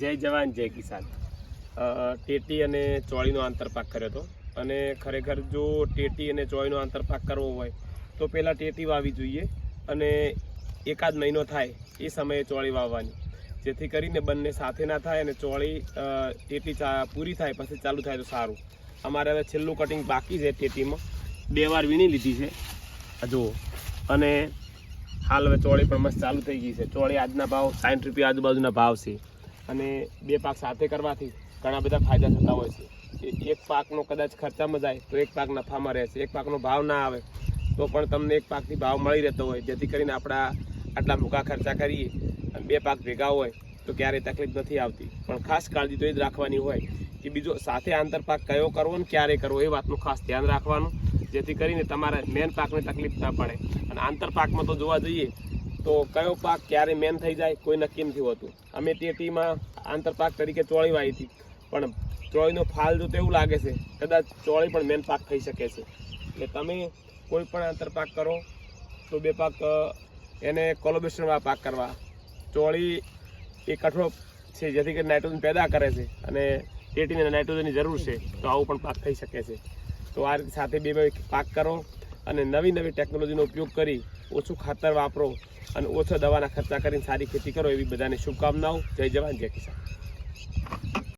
જય જવાન, જય કિસાન. ટેટી અને ચોળીનો આંતરપાક કર્યો હતો. અને ખરેખર જો ટેટી અને ચોળીનો આંતરપાક કરવો હોય, તો પહેલાં ટેટી વાવવી જોઈએ અને એકાદ મહિનો થાય એ સમયે ચોળી વાવવાની. જેથી કરીને બંને સાથે ના થાય અને ચોળી ટેટી પૂરી થાય, પછી ચાલુ થાય તો સારું. અમારે હવે છેલ્લું કટિંગ બાકી છે ટેટીમાં. બે વાર વીણી લીધી છે. જુઓ. અને હાલ હવે ચોળી પણ મસ્ત ચાલુ થઈ ગઈ છે. ચોળી આજના ભાવ સાઠ રૂપિયા આજુબાજુના ભાવ છે. અને બે પાક સાથે કરવાથી ઘણા બધા ફાયદા થતા હોય છે. એક પાકનો કદાચ ખર્ચામાં જાય તો એક પાક નફામાં રહેશે. એક પાકનો ભાવ ના આવે તો પણ તમને એક પાકથી ભાવ મળી રહેતો હોય. જેથી કરીને આપણા આટલા મૂકા ખર્ચા કરીએ અને બે પાક ભેગા હોય તો ક્યારેય તકલીફ નથી આવતી. પણ ખાસ કાળજી તો એ જ રાખવાની હોય કે બીજો સાથે આંતરપાક કયો કરવો ને ક્યારે કરવો એ વાતનું ખાસ ધ્યાન રાખવાનું. જેથી કરીને તમારા મેન પાકને તકલીફ ના પડે. અને આંતરપાકમાં તો જોવા જઈએ તો કયો પાક ક્યારે મેન થઈ જાય કોઈ નક્કી નથી હોતું? અમે ટેટીમાં આંતરપાક તરીકે ચોળી વાવી હતી. પણ ચોળીનો ફાલ જો તો એવું લાગે છે, કદાચ ચોળી પણ મેન પાક થઈ શકે છે. એટલે તમે કોઈ પણ આંતરપાક કરો, તો બે પાક એને કોલોબેશનવાળા પાક કરવા. ચોળી એ કઠોળ છે, જેથી કરીને નાઇટ્રોજન પેદા કરે છે અને ટેટીને નાઇટ્રોજનની જરૂર છે, તો આવું પણ પાક થઈ શકે છે. તો આ રીતે સાથે બે બે પાક કરો અને નવી નવી ટેકનોલોજીનો ઉપયોગ કરી ઓછું ખાતર વાપરો અને ઓછા દવાના ખર્ચા કરીને સારી ખેતી કરો એવી બધાને શુભકામનાઓ. જય જવાન, જય કિસાન.